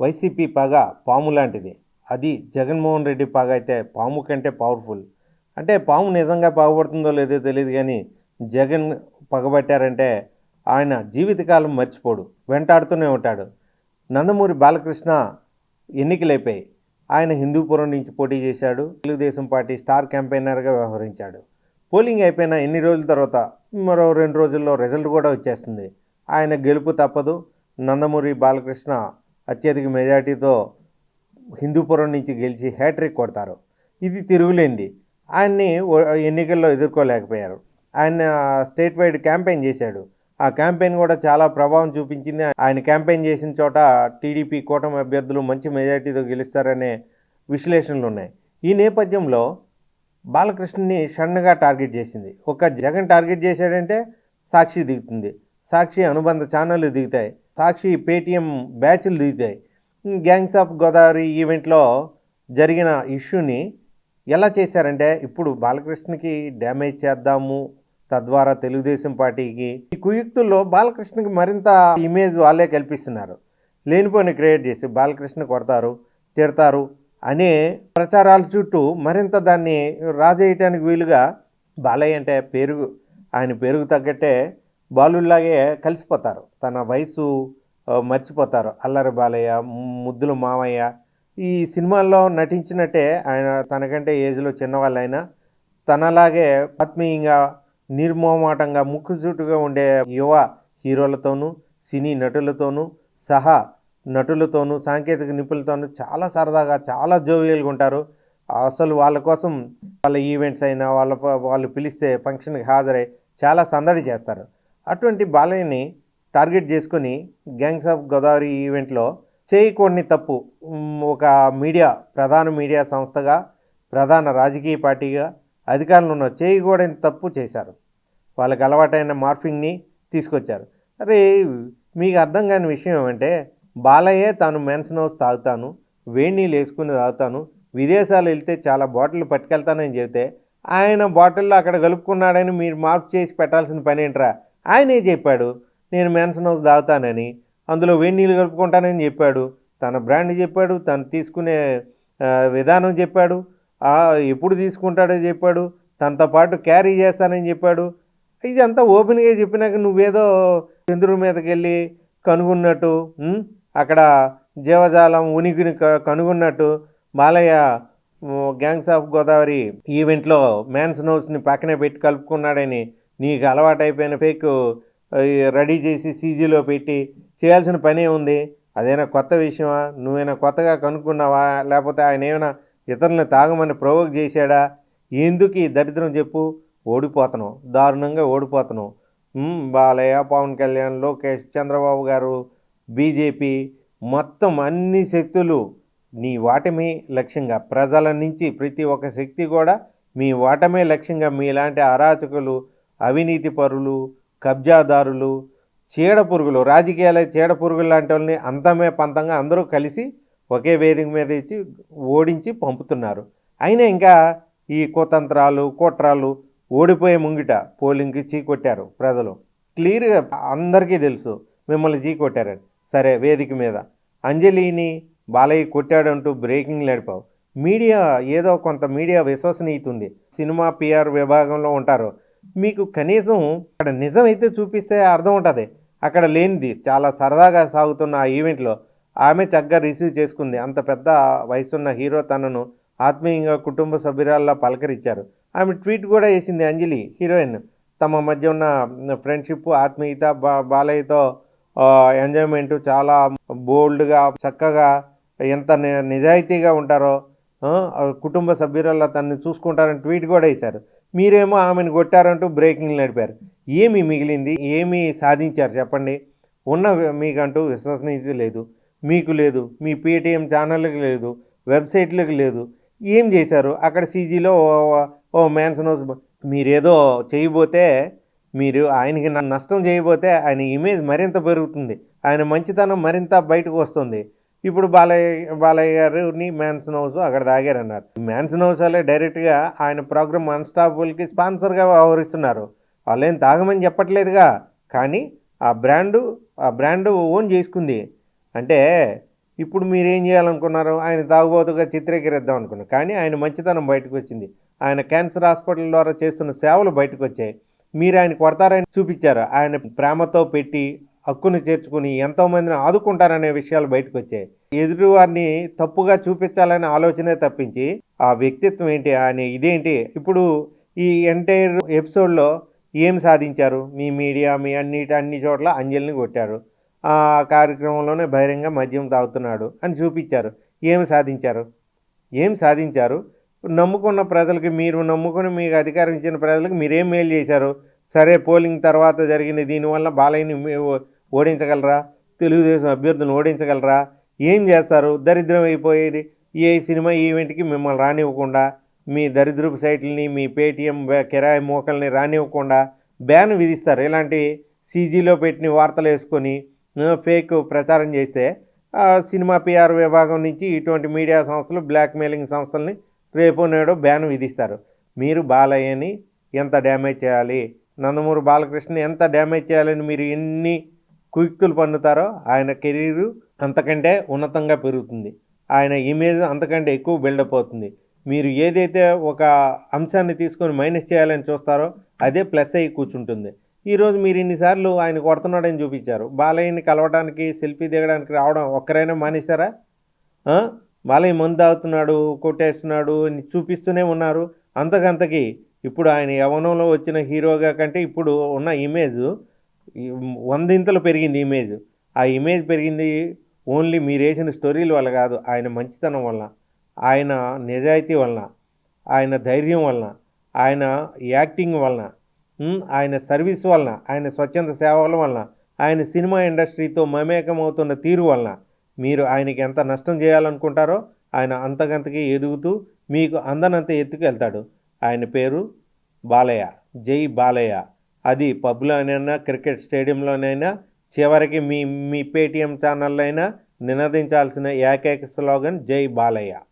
YCP పగ పాము లాంటిది. అది జగన్మోహన్ రెడ్డి పగ అయితే పాము కంటే పవర్ఫుల్. అంటే పాము నిజంగా పగబడుతుందో లేదో తెలియదు కానీ జగన్ పగబట్టారంటే ఆయన జీవితకాలం మర్చిపోడు. వెంటాడుతూనే ఉంటాడు. నందమూరి బాలకృష్ణ ఎన్నికలైపోయి ఆయన హిందూపురం నుంచి పోటీ చేశాడు. తెలుగుదేశం పార్టీ స్టార్ క్యాంపెయినర్గా వ్యవహరించాడు. పోలింగ్ అయిపోయిన ఎన్ని రోజుల తర్వాత మరో రెండు రోజుల్లో రిజల్ట్ కూడా వచ్చేస్తుంది. ఆయన గెలుపు తప్పదు. నందమూరి బాలకృష్ణ అత్యధిక మెజార్టీతో హిందూపురం నుంచి గెలిచి హ్యాట్రిక్ కొడతారు. ఇది తిరుగులేంది. ఆయన్ని ఎన్నికల్లో ఎదుర్కోలేకపోయారు. ఆయన స్టేట్ వైడ్ క్యాంపెయిన్ చేశాడు. ఆ క్యాంపెయిన్ కూడా చాలా ప్రభావం చూపించింది. ఆయన క్యాంపెయిన్ చేసిన చోట టీడీపీ కూటమి అభ్యర్థులు మంచి మెజార్టీతో గెలుస్తారనే విశ్లేషణలు ఉన్నాయి. ఈ నేపథ్యంలో బాలకృష్ణని షణ్గా టార్గెట్ చేసింది. ఒక జగన్ టార్గెట్ చేశాడంటే సాక్షి దిగుతుంది. సాక్షి అనుబంధ ఛానళ్ళు దిగుతాయి. సాక్షి పేటీఎం బ్యాచ్లు దిగుతాయి గ్యాంగ్స్ ఆఫ్ గోదావరి ఈవెంట్లో జరిగిన ఇష్యూని ఎలా చేశారంటే ఇప్పుడు బాలకృష్ణకి డ్యామేజ్ చేద్దాము తద్వారా తెలుగుదేశం పార్టీకి. ఈ కుయుక్తుల్లో బాలకృష్ణకి మరింత ఇమేజ్ వాళ్ళే కల్పిస్తున్నారు. లేనిపోని క్రియేట్ చేసి బాలకృష్ణ కొడతారు తిడతారు అనే ప్రచారాల చుట్టూ మరింత దాన్ని రాజేయటానికి వీలుగా బాలయ్య అంటే పెరుగు ఆయన పెరుగు తగ్గట్టే బాలుల్లాగే కలిసిపోతారు. తన వయసు మర్చిపోతారు. అల్లరి బాలయ్య ముద్దుల మామయ్య. ఈ సినిమాల్లో నటించినట్టే ఆయన తనకంటే ఏజ్లో చిన్నవాళ్ళైనా తనలాగే ఆత్మీయంగా నిర్మోమాటంగా ముక్కుచుట్టుగా ఉండే యువ హీరోలతోనూ సినీ నటులతోనూ సహా నటులతోనూ సాంకేతిక నిపుణులతోనూ చాలా సరదాగా చాలా జోవియల్గా ఉంటారు. అసలు వాళ్ళ కోసం వాళ్ళ ఈవెంట్స్ అయినా వాళ్ళ వాళ్ళు పిలిస్తే ఫంక్షన్కి హాజరై చాలా సందడి చేస్తారు. అటువంటి బాలయ్యని టార్గెట్ చేసుకొని గ్యాంగ్స్ ఆఫ్ గోదావరి ఈవెంట్లో చేయకూడని తప్పు ఒక మీడియా ప్రధాన మీడియా సంస్థగా ప్రధాన రాజకీయ పార్టీగా అధికారులు ఉన్న చేయకూడని తప్పు చేశారు. వాళ్ళకి అలవాటైన మార్ఫింగ్ని తీసుకొచ్చారు. అరే మీకు అర్థం కాని విషయం ఏమంటే బాలయ్యే తాను మెన్షన్ హౌస్ తాగుతాను వేడి నీళ్ళు వేసుకుని తాగుతాను విదేశాలు వెళ్తే చాలా బాటిల్ పట్టుకెళ్తానని చెబితే ఆయన బాటిల్లో అక్కడ కలుపుకున్నాడని మీరు మార్పు చేసి పెట్టాల్సిన పని ఏంట్రా? ఆయనే చెప్పాడు? నేను మెన్షన్ హౌస్ తాగుతానని అందులో వేడి నీళ్ళు కలుపుకుంటానని చెప్పాడు. తన బ్రాండ్ చెప్పాడు తను తీసుకునే విధానం చెప్పాడు. ఎప్పుడు తీసుకుంటాడో చెప్పాడు. తనతో పాటు క్యారీ చేస్తానని చెప్పాడు. ఇదంతా ఓపెన్గా చెప్పినాక నువ్వేదో చంద్రుడి మీదకి వెళ్ళి కనుగొన్నట్టు అక్కడ జీవజాలం ఉనికిని క- కనుగొన్నట్టు బాలయ్య గ్యాంగ్స్ ఆఫ్ గోదావరి ఈవెంట్లో మ్యాన్స్ నోట్స్ని పక్కనే పెట్టి కలుపుకున్నాడని నీకు అలవాటైపోయిన ఫేక్ రెడీ చేసి సీజీలో పెట్టి చేయాల్సిన పనే ఉంది అదైనా కొత్త విషయమా? నువ్వైనా కొత్తగా కనుక్కున్నావా? లేకపోతే ఆయన ఏమైనా ఇతరులను తాగమని ప్రవోక్ చేశాడా? ఎందుకు ఈ దరిద్రం చెప్పు? ఓడిపోతున్నావు దారుణంగా ఓడిపోతున్నావు బాలయ్య పవన్ కళ్యాణ్ లోకేష్ చంద్రబాబు గారు బీజేపీ మొత్తం అన్ని శక్తులు నీ వాటమే లక్ష్యంగా. ప్రజల నుంచి ప్రతి ఒక్క శక్తి కూడా మీ వాటమే లక్ష్యంగా మీలాంటి అరాచకులు అవినీతి పరులు కబ్జాదారులు చీడపురుగులు రాజకీయాల చీడపురుగులు లాంటి వాళ్ళని అంతమే పంతంగా అందరూ కలిసి ఒకే వేదిక మీద ఇచ్చి ఓడించి పంపుతున్నారు. అయినా ఇంకా ఈ కుతంత్రాలు కుట్రాలు ఓడిపోయే ముంగిట పోలింగ్కి చీకొట్టారు ప్రజలు. క్లియర్గా అందరికీ తెలుసు మిమ్మల్ని చీకొట్టారని. సరే వేదిక మీద. అంజలిని బాలయ్య కొట్టాడంటూ బ్రేకింగ్ నడిపావు మీడియా ఏదో కొంత మీడియా విశ్వసనీయత ఉంది. సినిమా పిఆర్ విభాగంలో ఉంటారు. మీకు కనీసం అక్కడ నిజమైతే చూపిస్తే అర్థం ఉంటుంది. అక్కడ లేనిది చాలా సరదాగా సాగుతున్న ఆ ఈవెంట్లో ఆమె చక్కగా రిసీవ్ చేసుకుంది. అంత పెద్ద వయసున్న హీరో తనను ఆత్మీయంగా కుటుంబ సభ్యురాల్లా పలకరించారు. ఆమె ట్వీట్ కూడా వేసింది అంజలి హీరోయిన్. తమ మధ్య ఉన్న ఫ్రెండ్షిప్ ఆత్మీయత బా బాలయ్యతో ఎంజాయ్మెంట్ చాలా బోల్డ్గా చక్కగా ఎంత నిజాయితీగా ఉంటారో కుటుంబ సభ్యురాల్లో తనని చూసుకుంటారని ట్వీట్ కూడా వేశారు. మీరేమో ఆమెను కొట్టారంటూ బ్రేకింగ్ నడిపారు. ఏమి మిగిలింది? ఏమి సాధించారు? చెప్పండి. ఉన్న మీకంటూ విశ్వసనీయత లేదు. మీకు లేదు. మీ పేటీఎం ఛానళ్ళకి లేదు. వెబ్సైట్లకు లేదు. ఏం చేశారు? అక్కడ సీజీలో ఓ- ఓ మ్యాన్సన్ హౌస్ మీరేదో చేయబోతే మీరు ఆయనకి నష్టం చేయబోతే ఆయన ఇమేజ్ మరింత పెరుగుతుంది. ఆయన మంచితనం మరింత బయటకు వస్తుంది. ఇప్పుడు బాలయ్య బాలయ్య గారిని మ్యాన్సన్ హౌస్ అక్కడ తాగారన్నారు. మ్యాన్సన్ హౌస్ వాళ్ళే డైరెక్ట్గా ఆయన ప్రోగ్రామ్ అన్స్టాపుల్కి స్పాన్సర్గా వ్యవహరిస్తున్నారు. వాళ్ళేం తాగమని చెప్పట్లేదుగా. కానీ ఆ బ్రాండు ఆ బ్రాండ్ ఓన్ చేసుకుంది. అంటే ఇప్పుడు మీరు ఏం చేయాలనుకున్నారు? ఆయన తాగుబోతుగా చిత్రీకరిద్దాం అనుకున్నారు. కానీ ఆయన మంచితనం బయటకు వచ్చింది. ఆయన క్యాన్సర్ హాస్పిటల్ ద్వారా చేస్తున్న సేవలు బయటకు వచ్చాయి. మీరు ఆయన కొడతారని చూపించారు. ఆయన ప్రేమతో పెట్టి హక్కును చేర్చుకుని ఎంతోమందిని ఆదుకుంటారనే విషయాలు బయటకు వచ్చాయి. ఎదుటివారిని తప్పుగా చూపించాలనే ఆలోచనే తప్పించి ఆ వ్యక్తిత్వం ఏంటి ఆయన ఇదేంటి? ఇప్పుడు ఈ ఎంటైర్ ఎపిసోడ్లో ఏం సాధించారు? మీ మీడియా మీ అన్నిటి అన్ని చోట్ల అంజలిని కొట్టారు. ఆ కార్యక్రమంలోనే బహిరంగ మద్యం తాగుతున్నాడు అని చూపించారు. ఏం సాధించారు? ఏం సాధించారు? నమ్ముకున్న ప్రజలకి మీరు నమ్ముకుని మీకు అధికారం ఇచ్చిన ప్రజలకు మీరేం మేలు చేశారు? సరే పోలింగ్ తర్వాత జరిగిన దీనివల్ల బాలయ్యని ఓడించగలరా? తెలుగుదేశం అభ్యర్థులను ఓడించగలరా? ఏం చేస్తారు? దరిద్రం అయిపోయేది. ఏ సినిమా ఈవెంట్కి మిమ్మల్ని రానివ్వకుండా మీ దరిద్రపు సైట్లని మీ పేటీఎం కిరాయి మోకల్ని రానివ్వకుండా బ్యాన్ విధిస్తారు. ఇలాంటి సీజీలో పెట్టిన వార్తలు వేసుకొని ఫేక్ ప్రచారం చేస్తే సినిమా పిఆర్ విభాగం నుంచి ఇటువంటి మీడియా సంస్థలు బ్లాక్మెయిలింగ్ సంస్థల్ని రేపు నేడో బ్యాన్ విధిస్తారు. మీరు బాలయ్యని ఎంత డ్యామేజ్ చేయాలి? నందమూరి బాలకృష్ణ ఎంత డ్యామేజ్ చేయాలని మీరు ఎన్ని కుయుక్తులు పన్నుతారో ఆయన కెరీరు అంతకంటే ఉన్నతంగా పెరుగుతుంది. ఆయన ఇమేజ్ అంతకంటే ఎక్కువ బిల్డప్ అవుతుంది. మీరు ఏదైతే ఒక అంశాన్ని తీసుకొని మైనస్ చేయాలని చూస్తారో అదే ప్లస్ అయ్యి కూర్చుంటుంది. ఈరోజు మీరు ఇన్నిసార్లు ఆయన కొడుతున్నాడని చూపించారు. బాలయ్యని కలవడానికి సెల్ఫీ దిగడానికి రావడం ఒక్కరైనా మానేశారా? బాలయ్య మందు తాగుతున్నాడు కొట్టేస్తున్నాడు చూపిస్తూనే ఉన్నారు. అంతకంతకి ఇప్పుడు ఆయన యవనంలో వచ్చిన హీరోగా కంటే ఇప్పుడు ఉన్న ఇమేజ్ వందింతలు పెరిగింది ఇమేజ్ ఆ ఇమేజ్ పెరిగింది ఓన్లీ మీరు వేసిన స్టోరీల వల్ల కాదు ఆయన మంచితనం వలన ఆయన నిజాయితీ వలన ఆయన ధైర్యం వలన ఆయన యాక్టింగ్ వలన ఆయన సర్వీస్ వలన ఆయన స్వచ్ఛంద సేవల వలన ఆయన సినిమా ఇండస్ట్రీతో మమేకం అవుతున్న తీరు వలన మీరు ఆయనకి ఎంత నష్టం చేయాలనుకుంటారో ఆయన అంతకంతకి ఎదుగుతూ మీకు అందనంత ఎత్తుకు వెళ్తాడు ఆయన పేరు బాలయ్య. జై బాలయ్య. అది పబ్లోనైనా క్రికెట్ స్టేడియంలోనైనా చివరికి మీ మీ పేటీఎం ఛానల్లో అయినా నినదించాల్సిన ఏకైక స్లోగన్ జై బాలయ్య.